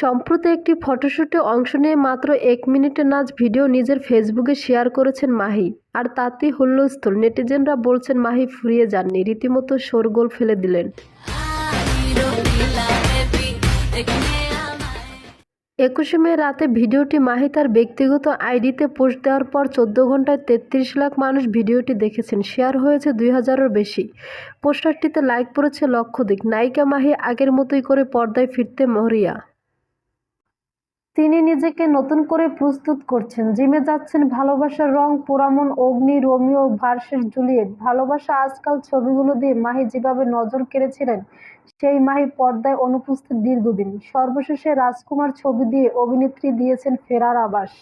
সম্প্রতি একটি ফটোশ্যুটে অংশ নিয়ে মাত্র এক মিনিটের নাচ ভিডিও নিজের ফেসবুকে শেয়ার করেছেন মাহি। আর তাতেই হুল্লোস্থল নেটিজেনরা বলছেন মাহি ফুরিয়ে যাননি। রীতিমতো শোরগোল ফেলে দিলেন। একুশে মে রাতে ভিডিওটি মাহি তার ব্যক্তিগত আইডিতে পোস্ট দেওয়ার পর চোদ্দ ঘন্টায় তেত্রিশ লাখ মানুষ ভিডিওটি দেখেছেন। শেয়ার হয়েছে দুই হাজারের বেশি। পোস্টারটিতে লাইক পড়েছে লক্ষাধিক নায়িকা মাহি আগের মতোই করে পর্দায় ফিরতে মরিয়া তিনি নিজেকে নতুন করে প্রস্তুত করছেন। জিমে যাচ্ছেন ভালোবাসার রং পোড়ামন, অগ্নি, রোমিও ভার্সেস জুলিয়েট। ভালোবাসা আজকাল ছবিগুলো দিয়ে মাহি যেভাবে নজর কেড়েছিলেন, সেই মাহি পর্দায় অনুপস্থিত দীর্ঘদিন। সর্বশেষে রাজকুমার ছবি দিয়ে অভিনেত্রী দিয়েছেন ফেরার আবাস।